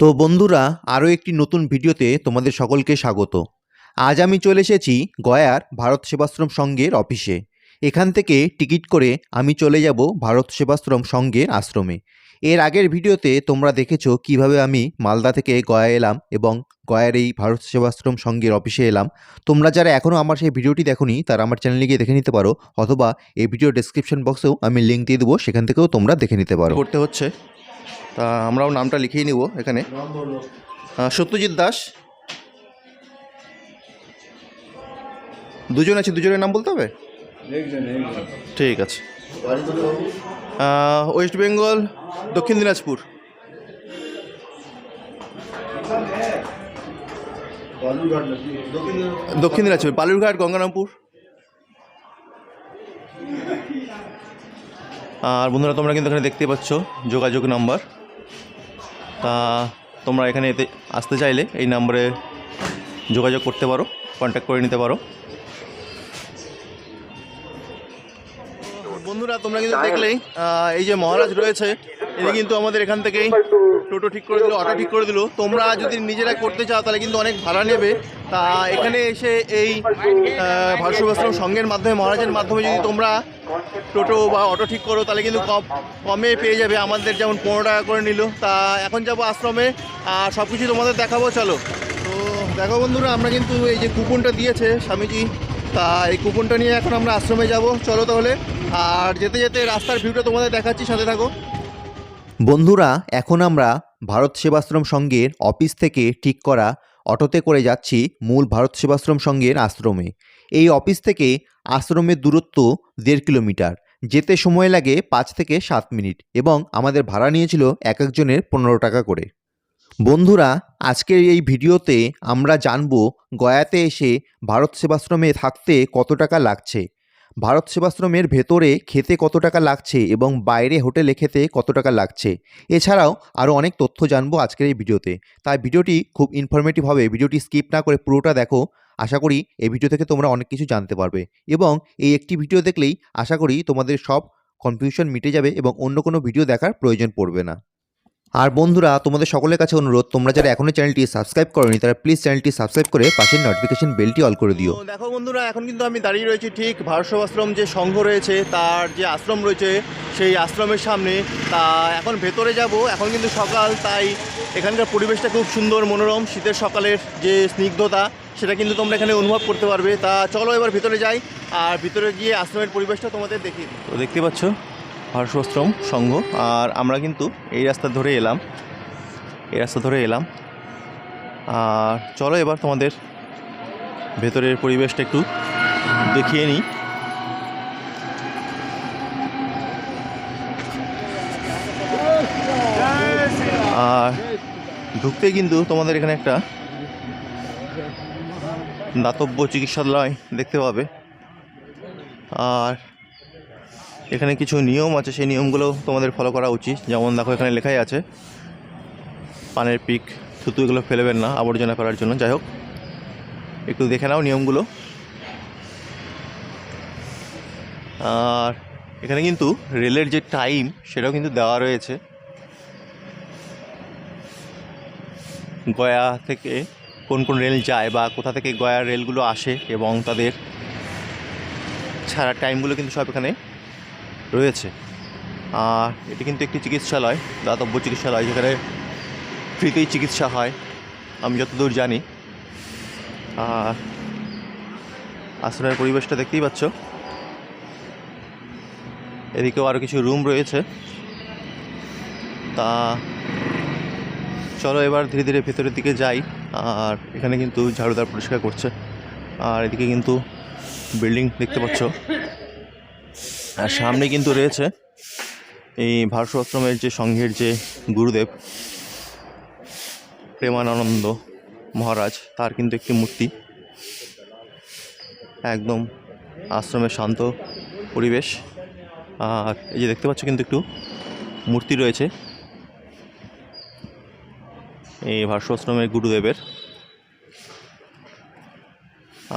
তো বন্ধুরা, আরও একটি নতুন ভিডিওতে তোমাদের সকলকে স্বাগত। আজ আমি চলে এসেছি গয়ার ভারত সেবাশ্রম সংঘের অফিসে। এখান থেকে টিকিট করে আমি চলে যাব ভারত সেবাশ্রম সংঘের আশ্রমে। এর আগের ভিডিওতে তোমরা দেখেছ কীভাবে আমি মালদা থেকে গয়া এলাম এবং গয়ার এই ভারত সেবাশ্রম সংঘের অফিসে এলাম। তোমরা যারা এখনও আমার সেই ভিডিওটি দেখোনি, তারা আমার চ্যানেলে গিয়ে দেখে নিতে পারো, অথবা এই ভিডিও ডেসক্রিপশন বক্সেও আমি লিঙ্ক দিয়ে দেবো, সেখান থেকেও তোমরা দেখে নিতে পারো। করতে হচ্ছে তা আমরাও নামটা লিখিয়ে নিব এখানে। সত্যজিৎ দাস। দুজন আছে দুজনের নাম বলতে হবে? ঠিক আছে। ওয়েস্ট বেঙ্গল দক্ষিণ দিনাজপুর। দক্ষিণ দিনাজপুর বালুরঘাট গঙ্গারামপুর। আর বন্ধুরা, তোমরা কিন্তু এখানে দেখতে পাচ্ছ যোগাযোগ নাম্বার। তা তোমরা এখানে এতে আসতে চাইলে এই নাম্বারে যোগাযোগ করতে পারো কন্ট্যাক্ট করে নিতে পারো। বন্ধুরা, তোমরা কিন্তু দেখলেই এই যে মহারাজ রয়েছে ইনি কিন্তু আমাদের এখান থেকেই টোটো ঠিক করে দিল, অটো ঠিক করে দিল। তোমরা যদি নিজেরা করতে চাও, তাহলে কিন্তু অনেক ভাড়া নেবে। তা এখানে এসে এই ভারত সংঘের মাধ্যমে, মহারাজের মাধ্যমে যদি তোমরা টোটো বা অটো ঠিক করো, তাহলে কিন্তু কম, কমে পেয়ে যাবে। আমাদের যেমন পনেরো টাকা করে নিল। তা এখন যাব আশ্রমে, আর সব কিছু তোমাদের দেখাবো, চলো। তো দেখো বন্ধুরা, আমরা কিন্তু এই যে কুপনটা দিয়েছে স্বামীজি, তা এই কুপনটা নিয়ে এখন আমরা আশ্রমে যাব। চলো তাহলে। আর যেতে যেতে রাস্তার ভিউটা তোমাদের দেখাচ্ছি, সাথে থাকো। বন্ধুরা, এখন আমরা ভারত সেবাশ্রম সংঘের অফিস থেকে ঠিক করা অটোতে করে যাচ্ছি মূল ভারত সেবাশ্রম সংঘের আশ্রমে। এই অফিস থেকে আশ্রমের দূরত্ব দেড় কিলোমিটার। যেতে সময় লাগে পাঁচ থেকে সাত মিনিট এবং আমাদের ভাড়া নিয়েছিল এক একজনের পনেরো টাকা করে। বন্ধুরা, আজকের এই ভিডিওতে আমরা জানব গয়াতে এসে ভারত সেবাশ্রমে থাকতে কত টাকা লাগছে। ভারত সেবাশ্রমের ভেতরে খেতে কত টাকা লাগছে এবং বাইরে হোটেলে খেতে কত টাকা লাগছে? এছাড়াও আরও অনেক তথ্য জানব আজকের এই ভিডিওতে। তাই ভিডিওটি খুব ইনফরমেটিভ হবে। ভিডিওটি স্কিপ না করে পুরোটা দেখো। আশা করি এই ভিডিও থেকে তোমরা অনেক কিছু জানতে পারবে। এবং এই একটি ভিডিও দেখলেই আশা করি তোমাদের সব কনফিউশন মিটে যাবে এবং অন্য কোনো ভিডিও দেখার প্রয়োজন পড়বে না। আর বন্ধুরা তোমাদের সকলের কাছে অনুরোধ তোমরা যারা এখনও চ্যানেলটি সাবস্ক্রাইব করনি তারা প্লিজ চ্যানেলটি সাবস্ক্রাইব করে পাশের নোটিফিকেশন বেলটি অল করে দিও। দেখো বন্ধুরা এখন কিন্তু আমি দাঁড়িয়ে রয়েছি ঠিক ভারত সেবাশ্রম যে সংঘ রয়েছে তার যে আশ্রম রয়েছে সেই আশ্রমের সামনে। তা এখন ভেতরে যাব এখন কিন্তু সকাল তাই এখানকার পরিবেশটা খুব সুন্দর মনোরম। শীতের সকালের যে স্নিগ্ধতা সেটা কিন্তু তোমরা এখানে অনুভব করতে পারবে। তা চলো এবার ভিতরে যাই আর ভিতরে গিয়ে আশ্রমের পরিবেশটা তোমাদের দেখি তো দেখতে পাচ্ছ হর্ষাশ্রম সংঘ আর আমরা কিন্তু এই রাস্তা ধরে এলাম, এই রাস্তা ধরে এলাম। আর চলো এবার তোমাদের ভেতরের পরিবেশটা একটু দেখিয়ে নিই। আর ঢুকতে কিন্তু তোমাদের এখানে একটা দাতব্য চিকিৎসালয় দেখতে পাবে। আর এখানে কিছু নিয়ম আছে, সেই নিয়মগুলো তোমাদের ফলো করা উচিত। যেমন দেখো, এখানে লেখাই আছে, পানের পিক থুতু এগুলো ফেলবেন না আবর্জনা করার জন্য। যাই হোক, একটু দেখে নাও নিয়মগুলো। আর এখানে কিন্তু রেলের যে টাইম, সেটাও কিন্তু দেওয়া রয়েছে। গয়া থেকে কোন কোন রেল যায় বা কোথা থেকে গয়ার রেলগুলো আসে এবং তাদের ছাড়ার টাইমগুলো কিন্তু সব এখানে রয়েছে। আর এটি কিন্তু একটি চিকিৎসালয়, দাতব্য চিকিৎসালয়, যেখানে ফ্রিতেই চিকিৎসা হয়। আমি যতদূর জানি। আর আশ্রমের পরিবেশটা দেখতেই পাচ্ছ। এদিকেও আরও কিছু রুম রয়েছে। তা চলো এবার ধীরে ধীরে ভেতরের দিকে যাই। আর এখানে কিন্তু ঝাড়ুদার পরিষ্কার করছে। আর এদিকে কিন্তু বিল্ডিং দেখতে পাচ্ছ। আর সামনে কিন্তু রয়েছে এই ভারত আশ্রমের যে সংঘের যে গুরুদেব, প্রেমানন্দ মহারাজ, তার কিন্তু একটি মূর্তি। একদম আশ্রমের শান্ত পরিবেশ। আর এই যে দেখতে পাচ্ছ কিন্তু একটু মূর্তি রয়েছে। এই ভারত আশ্রমের গুরুদেবের।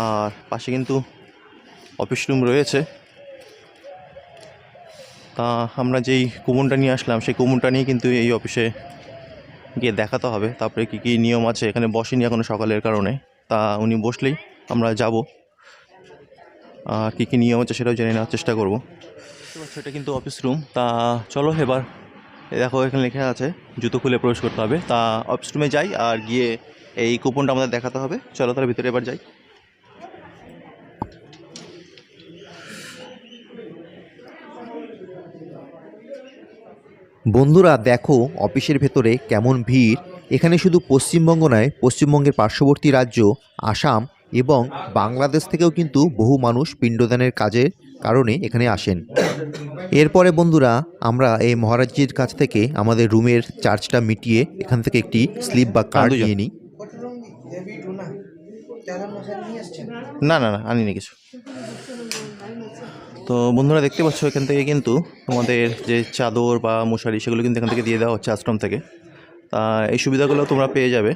আর পাশে কিন্তু অফিস রুম রয়েছে। তা আমরা যেই কুমনটা নিয়ে আসলাম, সেই কুমনটা নিয়ে কিন্তু এই অফিসে গিয়ে দেখাতে হবে। তারপরে কী কী নিয়ম আছে এখানে বসেনি এখনও সকালের কারণে। তা উনি বসলেই আমরা যাব। আর কী কী নিয়ম আছে সেটাও জেনে নেওয়ার চেষ্টা করব। এটা কিন্তু অফিস রুম তা চলো এবার দেখো এখানে লেখা আছে, জুতো খুলে প্রবেশ করতে হবে। তা অফিস রুমে যাই আর গিয়ে এই কুপনটা আমাদের দেখাতে হবে। চলো তার ভিতরে এবার যাই। বন্ধুরা দেখো অফিসের ভেতরে কেমন ভিড়। এখানে শুধু পশ্চিমবঙ্গ নয় পশ্চিমবঙ্গের পার্শ্ববর্তী রাজ্য আসাম এবং বাংলাদেশ থেকেও কিন্তু বহু মানুষ পিণ্ডদানের কাজের কারণে এখানে আসেন। এরপরে বন্ধুরা আমরা এই মহারাজজির কাছ থেকে আমাদের রুমের চার্জটা মিটিয়ে এখান থেকে একটি স্লিপ বা কার্ড। নিয়ে নিই। না না না আনিনি কিছু। তো বন্ধুরা দেখতে পাচ্ছ এখান থেকে কিন্তু তোমাদের যে চাদর বা মশারি সেগুলো কিন্তু এখান থেকে দিয়ে দেওয়া হচ্ছে আশ্রম থেকে। তা এই সুবিধাগুলো তোমরা পেয়ে যাবে।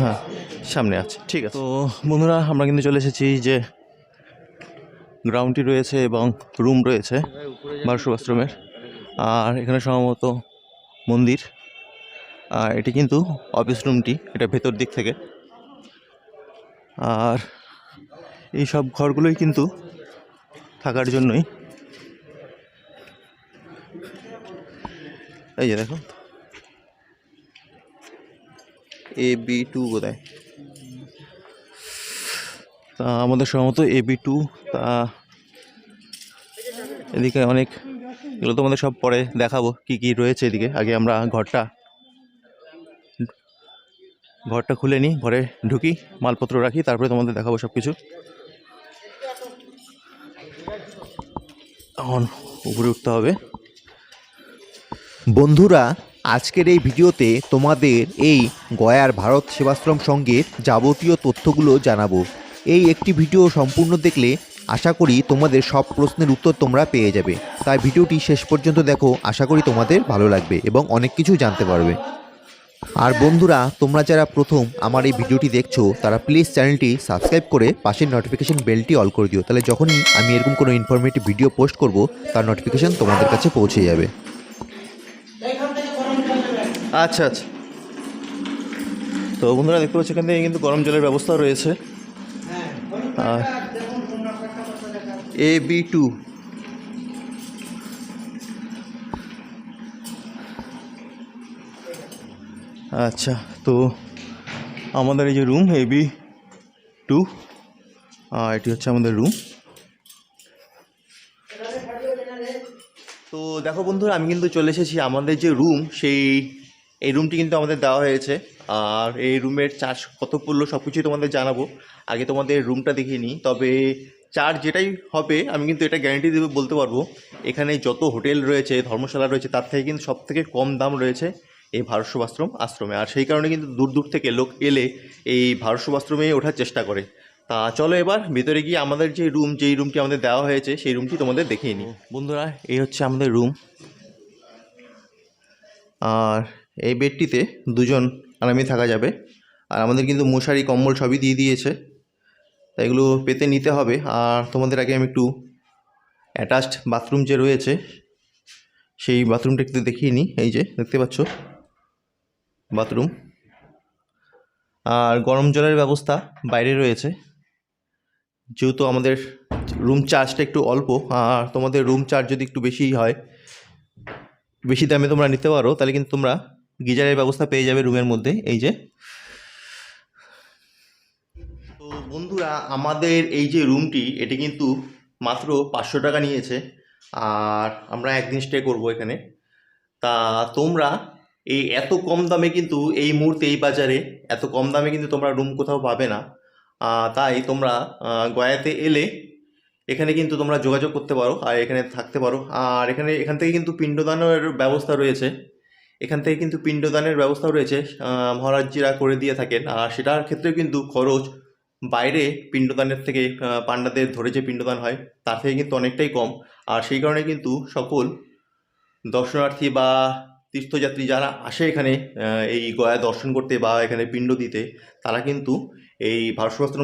হ্যাঁ সামনে আছে, ঠিক আছে। তো বন্ধুরা আমরা কিন্তু চলে এসেছি যে গ্রাউন্ডটি রয়েছে এবং রুম রয়েছে বারোশো আশ্রমের আর এখানে সম্ভবত মন্দির। এটি কিন্তু অফিস রুমটি এটা ভেতর দিক থেকে। আর এই সব ঘরগুলোই কিন্তু থাকার জন্যই। এই যে দেখো। এ বি টু তা আমাদের সম্ভবত এ বি টু তা এদিকে অনেক, এগুলো তোমাদের সব পরে দেখাবো কি কি রয়েছে এদিকে। আগে আমরা ঘরটা ঘরটা খুলে নিই, ঘরে ঢুকি, মালপত্র রাখি, তারপরে তোমাদের দেখাবো সব কিছু এখন উপরে উঠতে হবে। বন্ধুরা, আজকের এই ভিডিওতে তোমাদের এই গয়ার ভারত সেবাশ্রম সঙ্গে যাবতীয় তথ্যগুলো জানাব। এই একটি ভিডিও সম্পূর্ণ দেখলে আশা করি তোমাদের সব প্রশ্নের উত্তর তোমরা পেয়ে যাবে। তাই ভিডিওটি শেষ পর্যন্ত দেখো, আশা করি তোমাদের ভালো লাগবে এবং অনেক কিছু জানতে পারবে। আর বন্ধুরা তোমরা যারা প্রথম আমার এই ভিডিওটি দেখছ তারা প্লিজ চ্যানেলটি সাবস্ক্রাইব করে পাশের নোটিফিকেশন বেলটি অল করে দিও। তাহলে যখনই আমি এরকম কোনো ইনফরমেটিভ ভিডিও পোস্ট করব তার নোটিফিকেশন তোমাদের কাছে পৌঁছে যাবে। আচ্ছা আচ্ছা। তো বন্ধুরা দেখতে পাচ্ছি এখান থেকে কিন্তু গরম জলের ব্যবস্থা রয়েছে। আর এ বি টু আচ্ছা তো আমাদের এই যে রুম এ বি টু এটি হচ্ছে আমাদের রুম তো দেখো বন্ধুরা, আমি কিন্তু চলে এসেছি আমাদের যে রুম সেই, এই রুমটি কিন্তু আমাদের দেওয়া হয়েছে। আর এই রুমের চার্জ কত পড়ল সব কিছুই তোমাদের জানাব। আগে তোমাদের রুমটা দেখিয়ে নিই। তবে চার্জ যেটাই হবে, আমি কিন্তু এটা গ্যারেন্টি দেবে, বলতে পারব। এখানে যত হোটেল রয়েছে, ধর্মশালা রয়েছে, তার থেকে কিন্তু সব থেকে কম দাম রয়েছে। এই ভারত সেবাশ্রম আশ্রমে। আর সেই কারণে কিন্তু দূর দূর থেকে লোক এলে এই ভারত সেবাশ্রমে ওঠার চেষ্টা করে। তা চলো এবার ভিতরে গিয়ে আমাদের যে রুম যেই রুমটি আমাদের দেওয়া হয়েছে, সেই রুমটি তোমাদের দেখিয়ে নিই। বন্ধুরা, এই হচ্ছে আমাদের রুম আর এই বেডটিতে দুজন আরামে থাকা যাবে। আর আমাদের কিন্তু মশারি, কম্বল সবই দিয়ে দিয়েছে। তাই এগুলো পেতে নিতে হবে। আর তোমাদের আগে আমি একটু অ্যাটাচড বাথরুম যে রয়েছে, সেই বাথরুমটা একটু দেখিয়ে নিই। এই যে, দেখতে পাচ্ছ? বাথরুম। আর গরম জলের ব্যবস্থা বাইরে রয়েছে। যেহেতু আমাদের রুম চার্জটা একটু অল্প, আর তোমাদের রুম চার্জ যদি একটু বেশি হয়, বেশি দামে তোমরা নিতে পারো, তাহলে কিন্তু তোমরা গিজারের ব্যবস্থা পেয়ে যাবে রুমের মধ্যে। এই যে। তো বন্ধুরা, আমাদের এই যে রুমটি এটি কিন্তু মাত্র পাঁচশো টাকা নিয়েছে, আর আমরা একদিন স্টে করব এখানে। তা তোমরা এই এত কম দামে কিন্তু এই মুহূর্তে এই বাজারে এত কম দামে কিন্তু তোমরা রুম কোথাও পাবে না। তাই তোমরা গয়াতে এলে এখানে কিন্তু তোমরা যোগাযোগ করতে পারো আর এখানে থাকতে পারো। আর এখানে, এখান থেকে কিন্তু পিণ্ডদানের ব্যবস্থা রয়েছে। এখান থেকে কিন্তু পিণ্ডদানের ব্যবস্থা রয়েছে মহারাজজিরা করে দিয়ে থাকেন। আর সেটার ক্ষেত্রেও কিন্তু খরচ বাইরে পিণ্ডদানের থেকে পাণ্ডাদের ধরে যে পিণ্ডদান হয়, তার থেকে কিন্তু অনেকটাই কম। আর সেই কারণে কিন্তু সকল দর্শনার্থী বা তীর্থযাত্রী যারা আসে এখানে এই গয়া দর্শন করতে বা এখানে পিণ্ড দিতে, তারা কিন্তু এই ভারত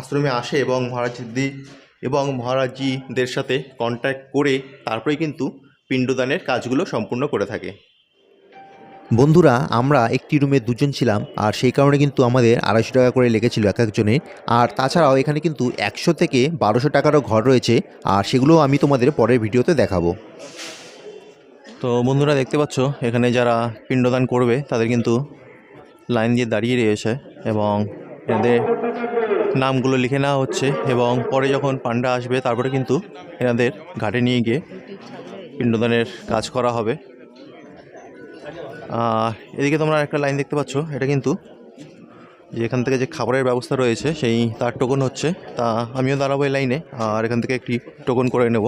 আশ্রমে আসে এবং মহারাজদি এবং মহারাজজিদের সাথে কন্ট্যাক্ট করে তারপরে কিন্তু পিণ্ডদানের কাজগুলো সম্পূর্ণ করে থাকে। বন্ধুরা, আমরা একটি রুমে দুজন ছিলাম, আর সেই কারণে কিন্তু আমাদের আড়াইশো টাকা করে লেগেছিল এক একজনে। আর তাছাড়াও এখানে কিন্তু একশো থেকে বারোশো টাকারও ঘর রয়েছে, আর সেগুলো আমি তোমাদের পরের ভিডিওতে দেখাবো। তো বন্ধুরা দেখতে পাচ্ছ, এখানে যারা পিণ্ডদান করবে, তাদের কিন্তু লাইন দিয়ে দাঁড়িয়ে রয়েছে এবং এনাদের নামগুলো লিখে নেওয়া হচ্ছে এবং পরে যখন পান্ডা আসবে, তারপরে কিন্তু এনাদের ঘাটে নিয়ে গিয়ে পিণ্ডদানের কাজ করা হবে। এদিকে তোমরা একটা লাইন দেখতে পাচ্ছ, এটা কিন্তু যে এখান থেকে যে খাবারের ব্যবস্থা রয়েছে, সেই তার টোকন হচ্ছে। তা আমিও দাঁড়াবো এই লাইনে, আর এখান থেকে একটি টোকন করে নেব।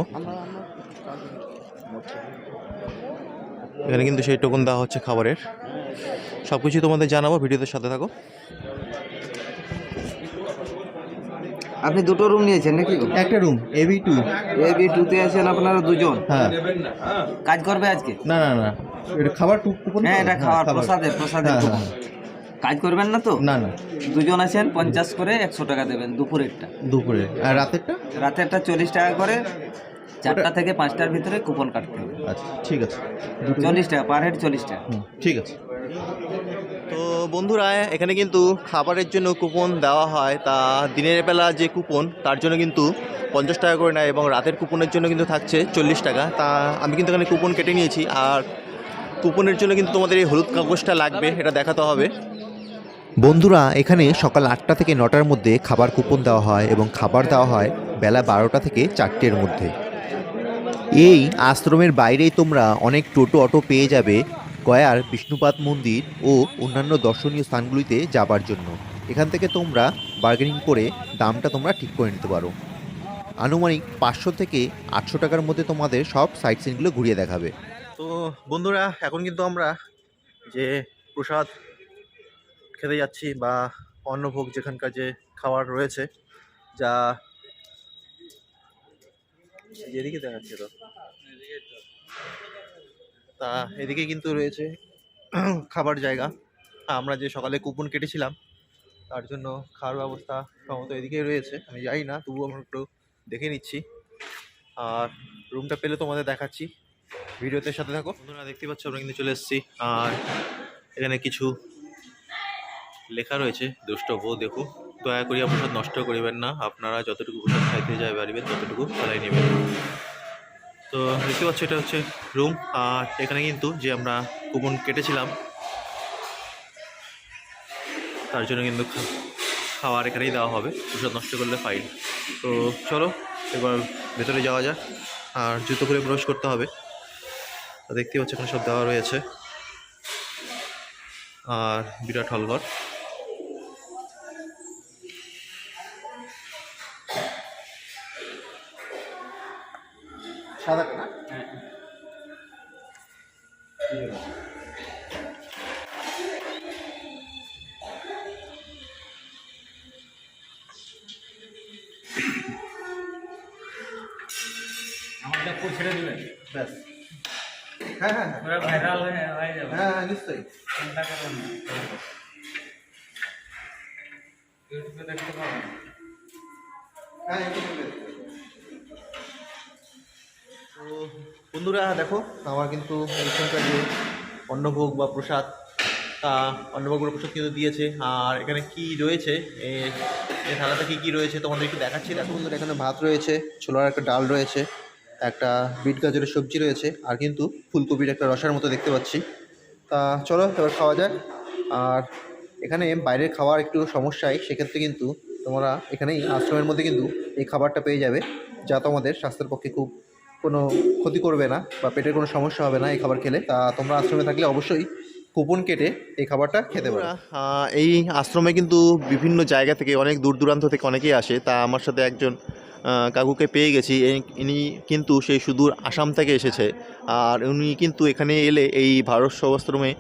এখানে কিন্তু সেই টোকন দেওয়া হচ্ছে খাবারের। সব কিছু তোমাদের জানাব ভিডিওতে সাথে থাকো। আপনি দুটো রুম নিয়েছেন নাকি? একটা room AB two A B টুতে আছেন আপনারা দুজন? হ্যাঁ। কাজ করবে আজকে? না না না। এটা খাবার কুপন হ্যাঁ এটা খাওয়ার প্রসাদের প্রসাদের হ্যাঁ, কাজ করবেন না তো? না না। দুজন আছেন পঞ্চাশ করে একশো টাকা দেবেন দুপুরেরটা। দুপুরে। আর রাতেরটা? রাতেরটা চল্লিশ টাকা করে। চারটা থেকে পাঁচটার ভিতরে কুপন কাটতে হবে। আচ্ছা ঠিক আছে। চল্লিশ টাকা পার হেড চল্লিশ টাকা। ঠিক আছে। তো বন্ধুরা এখানে কিন্তু খাবারের জন্য কুপন দেওয়া হয়। তা দিনের বেলা যে কুপন তার জন্য কিন্তু পঞ্চাশ টাকা করে নেয় এবং রাতের কুপনের জন্য কিন্তু থাকছে চল্লিশ টাকা। তা আমি কিন্তু এখানে কুপন কেটে নিয়েছি। আর কুপনের জন্য কিন্তু তোমাদের এই হলুদ কাগজটা লাগবে এটা দেখাতে হবে। বন্ধুরা এখানে সকাল আটটা থেকে নটার মধ্যে খাবার কুপন দেওয়া হয় এবং খাবার দেওয়া হয় বেলা বারোটা থেকে চারটের মধ্যে। এই আশ্রমের বাইরেই তোমরা অনেক টোটো, অটো পেয়ে যাবে গয়ার বিষ্ণুপাত মন্দির ও অন্যান্য দর্শনীয় স্থানগুলিতে যাবার জন্য। এখান থেকে তোমরা বার্গেনিং করে দামটা তোমরা ঠিক করে নিতে পারো। আনুমানিক পাঁচশো থেকে আটশো টাকার মধ্যে তোমাদের সব সাইট সিনগুলো ঘুরিয়ে দেখাবে। তো বন্ধুরা, এখন কিন্তু আমরা যে প্রসাদ খেতে যাচ্ছি বা অন্নভোগ যেখানকার যে খাবার রয়েছে, যা যেদিকে দেখাচ্ছে তো। তা এদিকে কিন্তু রয়েছে খাবার জায়গা। আমরা যে সকালে কুপন কেটেছিলাম, তার জন্য খাওয়ার ব্যবস্থা সম্ভবত এদিকেই রয়েছে। আমি জানি না, তবুও আমরা একটু দেখে নিচ্ছি। আর রুমটা পেলে তোমাদের দেখাচ্ছি। ভিডিওতে সাথে থাকো। বন্ধুরা, দেখতে পাচ্ছ, আমরা কিন্তু চলে এসেছি। আর এখানে কিছু লেখা রয়েছে দ্রষ্টব্য দেখো। দয়া করিয়া প্রসাদ নষ্ট করিবেন না। আপনারা যতটুকু প্রসাদ খাইতে যায় পারিবেন ততটুকু চালাই নেবেন। তো দেখতে পাচ্ছ এটা হচ্ছে রুম আর এখানে কিন্তু যে আমরা কুপন কেটেছিলাম, তার জন্য কিন্তু খাওয়ার এখানেই দেওয়া হবে, প্রসাদ নষ্ট করলে ফাইন তো চলো, এবার ভেতরে যাওয়া যাক, আর জুতো করে প্রবেশ করতে হবে। দেখতে পাচ্ছ এখানে সব দেওয়া রয়েছে। আর বিরাট হলঘর। সাদা আমাদের বন্ধুরা দেখো, আমার কিন্তু এইখানকার যে অন্নভোগ বা প্রসাদ অন্নভোগ বা প্রসাদ কিন্তু দিয়েছে। আর এখানে কি রয়েছে? এই থালাতে কী কী রয়েছে? তোমাদের একটু দেখাচ্ছি, দেখো। বন্ধুরা এখানে ভাত রয়েছে, ছোলার একটা ডাল রয়েছে, একটা বিট গাজরের সবজি রয়েছে, আর কিন্তু ফুলকপির একটা রসার মতো দেখতে পাচ্ছি। তা চলো, এবার খাওয়া যাক। আর এখানে বাইরের খাওয়ার একটু সমস্যায় সেক্ষেত্রে কিন্তু তোমরা এখানেই আশ্রমের মধ্যে কিন্তু এই খাবারটা পেয়ে যাবে, যা তোমাদের স্বাস্থ্যের পক্ষে খুব কোনো ক্ষতি করবে না বা পেটের কোনো সমস্যা হবে না এই খাবার খেলে তা তোমরা আশ্রমে থাকলে অবশ্যই কুপন কেটে এই খাবারটা খেতে পারো। এই আশ্রমে কিন্তু বিভিন্ন জায়গা থেকে অনেক দূর দূরান্ত থেকে অনেকেই আসে তা আমার সাথে একজন কাকুকে পেয়ে গেছি ইনি কিন্তু সেই সুদূর আসাম থেকে এসেছে আর উনি কিন্তু এখানে এলে এই ভারত আহ,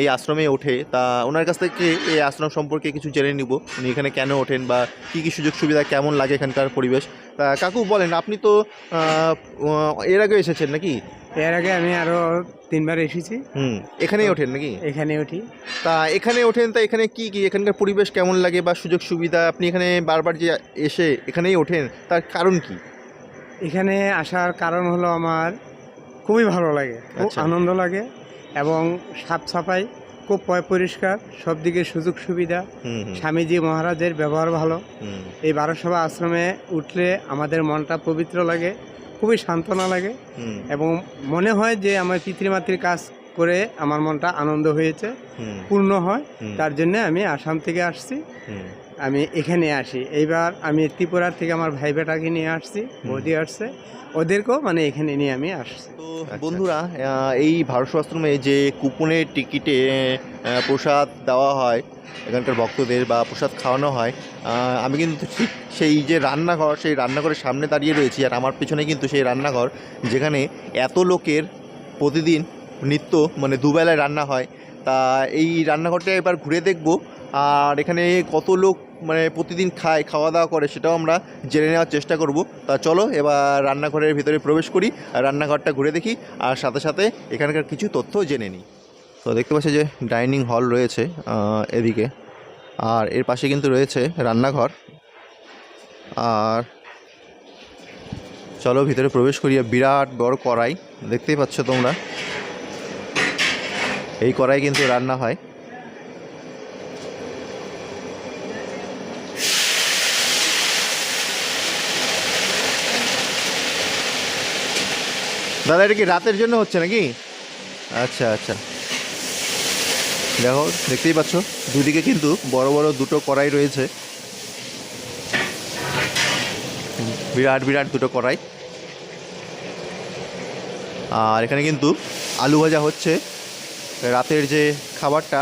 এই আশ্রমে ওঠে। তা ওনার কাছ থেকে এই আশ্রম সম্পর্কে কিছু জেনে নিব। উনি এখানে কেন ওঠেন বা কী কী সুযোগ সুবিধা কেমন লাগে এখানকার পরিবেশ? তা কাকু বলেন আপনি তো এর আগে এসেছেন নাকি? এর আগে আমি আরও তিনবার এসেছি। হুম এখানেই ওঠেন নাকি? এখানে উঠি। তা এখানে ওঠেন তা এখানে কি কি এখানকার পরিবেশ কেমন লাগে বা সুযোগ সুবিধা? আপনি এখানে বারবার যে এসে এখানেই ওঠেন তার কারণ কি? এখানে আসার কারণ হলো আমার খুবই ভালো লাগে খুব আচ্ছা। আনন্দ লাগে। এবং সাফ সাফাই খুব পয় পরিষ্কার সব দিকে সুযোগ সুবিধা। স্বামীজি মহারাজের ব্যবহার ভালো। এই বারোসভা আশ্রমে উঠলে আমাদের মনটা পবিত্র লাগে খুবই সান্ত্বনা লাগে এবং মনে হয় যে আমার পিতৃমাতৃর কাজ করে আমার মনটা আনন্দ হয়েছে পূর্ণ হয়। তার জন্য আমি আসাম থেকে আসছি। আমি এখানে আসি। এইবার আমি ত্রিপুরার থেকে আমার ভাই বেটাকে নিয়ে আসছি বৌদি আসছে। ওদেরকেও মানে এখানে নিয়ে আমি আসছি। তো বন্ধুরা এই ভারত আশ্রমে যে কুপনের টিকিটে প্রসাদ দেওয়া হয় এখানকার ভক্তদের বা প্রসাদ খাওয়ানো হয় আমি কিন্তু ঠিক সেই যে রান্নাঘর সেই রান্নাঘরের সামনে দাঁড়িয়ে রয়েছি আর আমার পিছনে কিন্তু সেই রান্নাঘর যেখানে এত লোকের প্রতিদিন নিত্য মানে দুবেলায় রান্না হয়। তা এই রান্নাঘরটা এবার ঘুরে দেখব। আর এখানে কত লোক মানে প্রতিদিন খায় খাওয়া দাওয়া করে, সেটাও আমরা জেনে নেওয়ার চেষ্টা করব। তা চলো, এবার রান্নাঘরের ভিতরে প্রবেশ করি, আর রান্নাঘরটা ঘুরে দেখি, আর সাথে সাথে এখানকার কিছু তথ্য জেনে নিই। তো দেখতে পাচ্ছি যে ডাইনিং হল রয়েছে এদিকে, আর এর পাশে কিন্তু রয়েছে রান্নাঘর। আর চলো, ভিতরে প্রবেশ করি বিরাট বড় কড়াই, দেখতেই পাচ্ছ তোমরা। এই কড়াই কিন্তু রান্না হয়। দাদা, এটা কি রাতের জন্য হচ্ছে নাকি? আচ্ছা আচ্ছা। দেখো, দেখতেই পাচ্ছ, দুদিকে কিন্তু বড় বড় দুটো কড়াই রয়েছে। বিরাট বিরাট দুটো কড়াই। আর এখানে কিন্তু আলু ভাজা হচ্ছে। রাতের যে খাবারটা,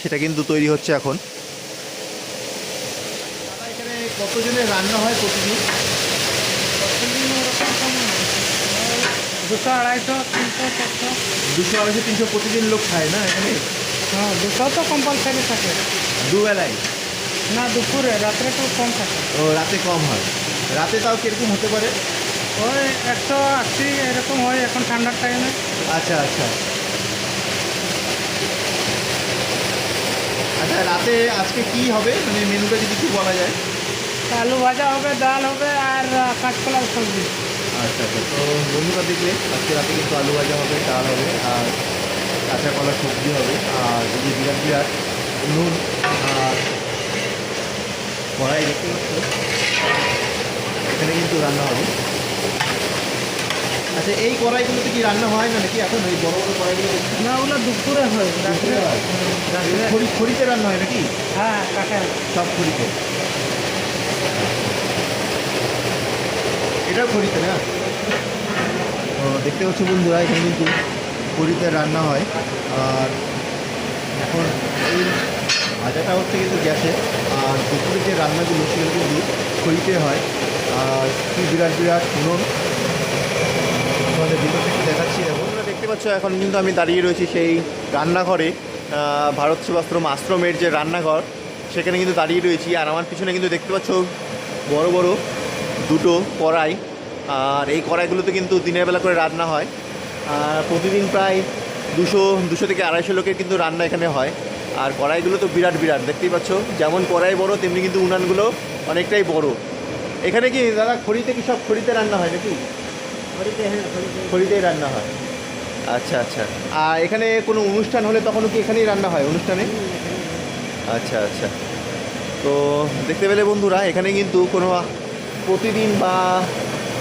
সেটা কিন্তু তৈরি হচ্ছে এখন। এখানে কতজনের রান্না হয় প্রতিদিন? দুশো আড়াইশো তিনশো চারশো। দুশো আড়াইশো তিনশো প্রতিদিন লোক খায় না এখানে? হ্যাঁ দুশো তো কম্পালসারি থাকে। দুবেলায় না দুপুরে রাত্রে তো কম থাকে। ও রাতে কম হয়। রাতে তাও কীরকম হতে পারে? ওই একশো আশি এরকম হয় এখন ঠান্ডার টাইমে আচ্ছা আচ্ছা। আচ্ছা রাতে আজকে কি হবে? মানে মেনুটা যদি একটু বলা যায়। আলু ভাজা হবে ডাল হবে আর কাঁচকলার সবজি। আচ্ছা আচ্ছা। তো বন্ধুরা দেখলে আজকে রাতে কিন্তু আলু ভাজা হবে ডাল হবে আর কাঁচা কলা সবজি হবে আর এই যে বিরাট বিরাট নুন আর কড়াই দেখতে পাচ্ছ। এখানে কিন্তু রান্না হবে। আচ্ছা এই কড়াইগুলোতে কি রান্না হয় না নাকি এখন? এই বড় বড় কড়াইগুলো না ওগুলো দুপুরে হয় রাত্রে খড়ি খড়িতে রান্না হয় নাকি? হ্যাঁ সব খড়িতে। এটাও খড়িতে না? ও, দেখতে পাচ্ছ বন্ধুরা এখানে কিন্তু খড়িতে রান্না হয়। আর এখন এই ভাজাটা হচ্ছে কিন্তু গ্যাসে। আর দুপুরে যে রান্নাগুলো সেগুলো কিন্তু খড়িতে হয়। আর কি বিরাট বিরাট নুন তোমাদের ভিতর দেখাচ্ছি। তোমরা দেখতে পাচ্ছ এখন কিন্তু আমি দাঁড়িয়ে রয়েছি সেই রান্নাঘরে। ভারত সেবাশ্রম আশ্রমের যে রান্নাঘর সেখানে কিন্তু দাঁড়িয়ে রয়েছি। আর আমার পিছনে কিন্তু দেখতে পাচ্ছ বড় বড় দুটো কড়াই আর এই কড়াইগুলোতে কিন্তু দিনের বেলা করে রান্না হয়। আর প্রতিদিন প্রায় দুশো দুশো থেকে আড়াইশো লোকের কিন্তু রান্না এখানে হয়। আর কড়াইগুলো তো বিরাট বিরাট দেখতেই পাচ্ছ? যেমন কড়াই বড় তেমনি কিন্তু উনানগুলো অনেকটাই বড়। এখানে কি দাদা খড়িতে কি সব খড়িতে রান্না হয় নাকি? খড়িতেই রান্না হয়। আচ্ছা আচ্ছা। আর এখানে কোনো অনুষ্ঠান হলে তখন কি এখানেই রান্না হয় অনুষ্ঠানে? আচ্ছা আচ্ছা। তো দেখতে পেলে বন্ধুরা এখানে কিন্তু কোনো প্রতিদিন বা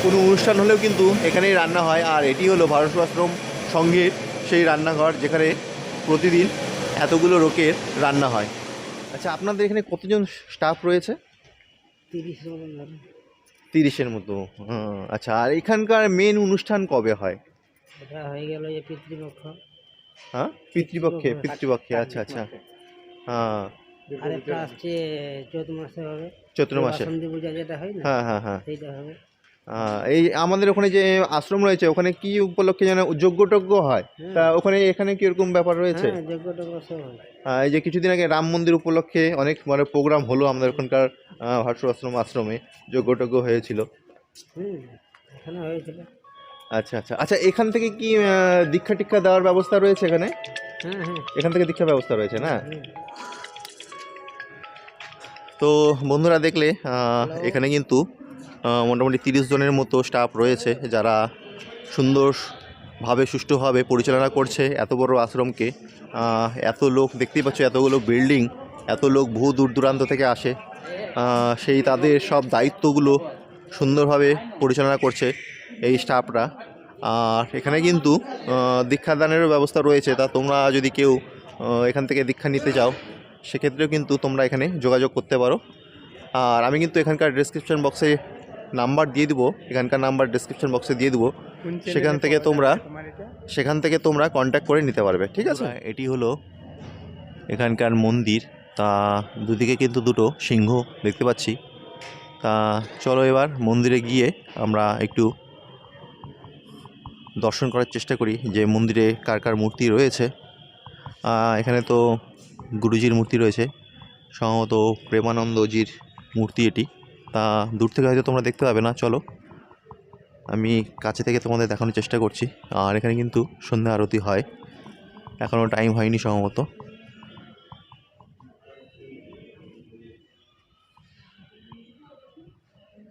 কোনো অনুষ্ঠান হলেও কিন্তু এখানেই রান্না হয়। আর এটি হলো ভারত আশ্রম সঙ্গের সেই রান্নাঘর যেখানে প্রতিদিন এতগুলো লোকের রান্না হয়। আচ্ছা আপনাদের এখানে কতজন স্টাফ রয়েছে? তিরিশের মতো। হ্যাঁ, আচ্ছা আর এখানকার মেন অনুষ্ঠান কবে হয়? হয়ে গেল যে পিতৃপক্ষ। হ্যাঁ পিতৃপক্ষে পিতৃপক্ষে আচ্ছা আচ্ছা। হ্যাঁ আরেকটা আসছে চৈত মাসে হবে। চৈত্র মাসে। বাসন্তী পূজা যেটা হয় না হ্যাঁ হ্যাঁ হ্যাঁ। সেইটা হবে। এই আমাদের ওখানে যে আশ্রম রয়েছে ওখানে কি উপলক্ষে যেন যজ্ঞটজ্ঞ হয়? তা ওখানে এখানে কি এরকম ব্যাপার রয়েছে? আহ, এই যে কিছুদিন আগে রাম মন্দির উপলক্ষে অনেক মানে প্রোগ্রাম হলো আমাদের ওখানকার ভাষ্য আশ্রম আশ্রমে যজ্ঞটজ্ঞ হয়েছিল। আচ্ছা আচ্ছা। আচ্ছা এখান থেকে কি দীক্ষা টিক্ষা দেওয়ার ব্যবস্থা রয়েছে এখানে? এখান থেকে দীক্ষা ব্যবস্থা রয়েছে না? তো বন্ধুরা দেখলে এখানে কিন্তু মোটামুটি তিরিশ জনের মতো স্টাফ রয়েছে যারা সুন্দরভাবে সুষ্ঠুভাবে পরিচালনা করছে এত বড় আশ্রমকে। এত লোক দেখতেই পাচ্ছ এতগুলো বিল্ডিং এত লোক বহু দূর দূরান্ত থেকে আসে। সেই তাদের সব দায়িত্বগুলো সুন্দরভাবে পরিচালনা করছে এই স্টাফরা আর এখানে কিন্তু দীক্ষাদানেরও ব্যবস্থা রয়েছে। তা তোমরা যদি কেউ এখান থেকে দীক্ষা নিতে চাও সেক্ষেত্রেও কিন্তু তোমরা এখানে যোগাযোগ করতে পারো। আর আমি কিন্তু এখানকার ডিসক্রিপশন বক্সে নাম্বার দিয়ে দিব এখানকার নাম্বার ডিসক্রিপশন বক্সে দিয়ে দিব। সেখান থেকে তোমরা- সেখান থেকে তোমরা কন্ট্যাক্ট করে নিতে পারবে ঠিক আছে? এটি হলো এখানকার মন্দির তা দুদিকে কিন্তু দুটো সিংহ দেখতে পাচ্ছি। তা চলো এবার মন্দিরে গিয়ে আমরা একটু দর্শন করার চেষ্টা করি যে মন্দিরে কার কার মূর্তি রয়েছে। এখানে তো গুরুজির মূর্তি রয়েছে। সম্ভবত প্রেমানন্দজির মূর্তি এটি। তা দূর থেকে হয়তো তোমরা দেখতে পাবে না, চলো। আমি কাছে থেকে তোমাদের দেখানোর চেষ্টা করছি। আর এখানে কিন্তু সন্ধ্যা আরতি হয়। এখনও টাইম হয়নি সম্ভবত।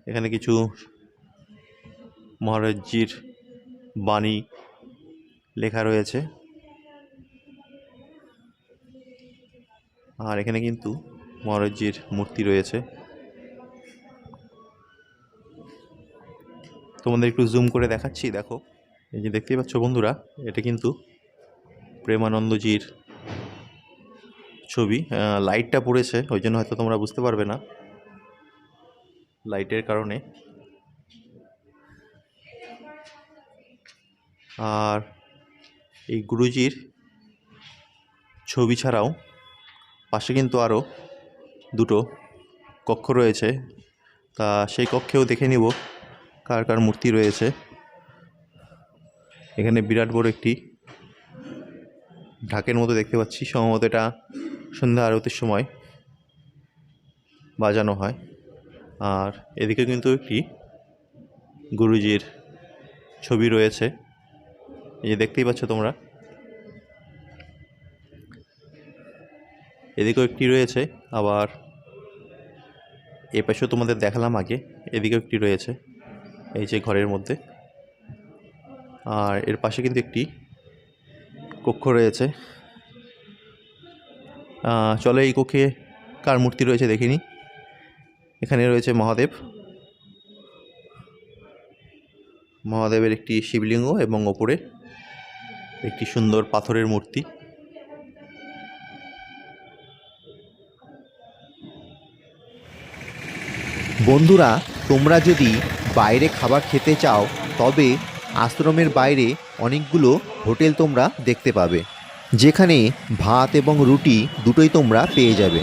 এখানে কিছু মহারাজজির বাণী লেখা রয়েছে। আর এখানে কিন্তু মহারাজজির মূর্তি রয়েছে। তোমাদের একটু জুম করে দেখাচ্ছি, দেখো। এই যে দেখতেই পাচ্ছ বন্ধুরা, এটা কিন্তু প্রেমানন্দজির ছবি। লাইটটা পড়েছে, ওই জন্য হয়তো তোমরা বুঝতে পারবে না লাইটের কারণে। আর এই গুরুজির ছবি ছাড়াও পাশে কিন্তু আরও দুটো কক্ষ রয়েছে। তা সেই কক্ষেও দেখে নিব কার কার মূর্তি রয়েছে। এখানে বিরাট বড় একটি ঢাকের মতো দেখতে পাচ্ছি। সম্ভবত এটা সন্ধ্যা আরতির সময় বাজানো হয়। আর এদিকে কিন্তু একটি গুরুজির ছবি রয়েছে। এই যে দেখতেই পাচ্ছ তোমরা এদিকেও একটি রয়েছে, আবার এ পাশেও তোমাদের দেখালাম আগে, এদিকেও একটি রয়েছে, এই যে ঘরের মধ্যে। আর এর পাশে কিন্তু একটি কক্ষ রয়েছে। চলো এই কক্ষে কার মূর্তি রয়েছে দেখিনি। এখানে রয়েছে মহাদেব। মহাদেবের একটি শিবলিঙ্গ এবং ওপরে একটি সুন্দর পাথরের মূর্তি। বন্ধুরা, তোমরা যদি বাইরে খাবার খেতে চাও, তবে আশ্রমের বাইরে অনেকগুলো হোটেল তোমরা দেখতে পাবে, যেখানে ভাত এবং রুটি দুটোই তোমরা পেয়ে যাবে।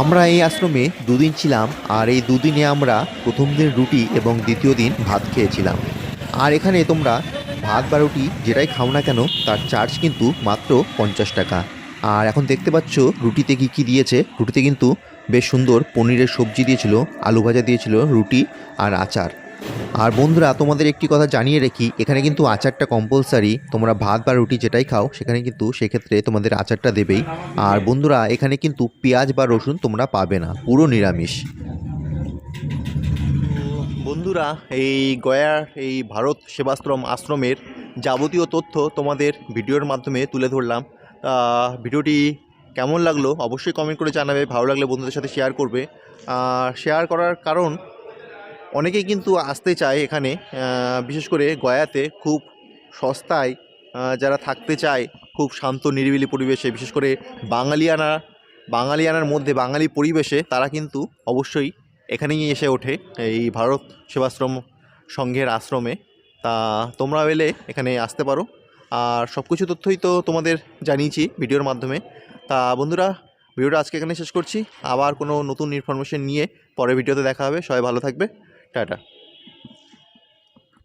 আমরা এই আশ্রমে দুদিন ছিলাম, আর এই দুদিনে আমরা প্রথম দিন রুটি এবং দ্বিতীয় দিন ভাত খেয়েছিলাম। আর এখানে তোমরা ভাত বা রুটি যেটাই খাও না কেন, তার চার্জ কিন্তু মাত্র পঞ্চাশ টাকা। আর এখন দেখতে পাচ্ছ, রুটিতে কি কি দিয়েছে, রুটিতে কিন্তু বেশ সুন্দর পনিরের সবজি দিয়েছিল, আলু ভাজা দিয়েছিল, রুটি আর আচার। আর বন্ধুরা, তোমাদের একটি কথা জানিয়ে রাখি, এখানে কিন্তু আচারটা কম্পালসারি তোমরা ভাত বা রুটি যেটাই খাও, সেখানে কিন্তু সেক্ষেত্রে তোমাদের আচারটা দেবেই। আর বন্ধুরা, এখানে কিন্তু পেঁয়াজ বা রসুন তোমরা পাবে না, পুরো নিরামিষ। বন্ধুরা, এই গয়ার, এই ভারত সেবাশ্রম আশ্রমের যাবতীয় তথ্য তোমাদের ভিডিওর মাধ্যমে তুলে ধরলাম। ভিডিওটি কেমন লাগল অবশ্যই কমেন্ট করে জানাবে, ভালো লাগলে বন্ধুদের সাথে শেয়ার করবে। আর শেয়ার করার কারণ অনেকেই কিন্তু আসতে চায় এখানে বিশেষ করে গয়াতে খুব সস্তায় যারা থাকতে চায়, খুব শান্ত, নিরিবিলি পরিবেশে, বিশেষ করে বাঙালিয়ানা, বাঙালিয়ানার মধ্যে, বাঙালি পরিবেশে তারা কিন্তু অবশ্যই এখানেই এসে ওঠে এই ভারত সেবাশ্রম সংঘের আশ্রমে। তা তোমরা এলে এখানে আসতে পারো। আর সব কিছু তথ্যই তো তোমাদের জানিয়েছি ভিডিওর মাধ্যমে। তা বন্ধুরা, ভিডিওটা আজকে এখানে শেষ করছি। আবার কোনো নতুন ইনফরমেশন নিয়ে পরের ভিডিওতে দেখা হবে। সবাই ভালো থাকবে। টাটা।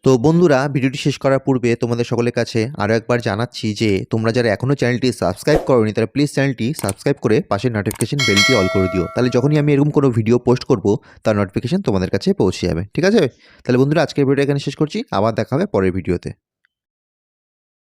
তো বন্ধুরা, ভিডিওটি শেষ করার পূর্বে তোমাদের সকলের কাছে আরও একবার জানাচ্ছি যে, তোমরা যারা এখনও চ্যানেলটি সাবস্ক্রাইব করোনি তারা প্লিজ চ্যানেলটি সাবস্ক্রাইব করে পাশের নোটিফিকেশন বেলটি অল করে দিও। তাহলে যখনই আমি এরকম কোনো ভিডিও পোস্ট করব, তার নোটিফিকেশন তোমাদের কাছে পৌঁছে যাবে। ঠিক আছে? তাহলে বন্ধুরা, আজকের ভিডিও এখানে শেষ করছি। আবার দেখা হবে পরের ভিডিওতে।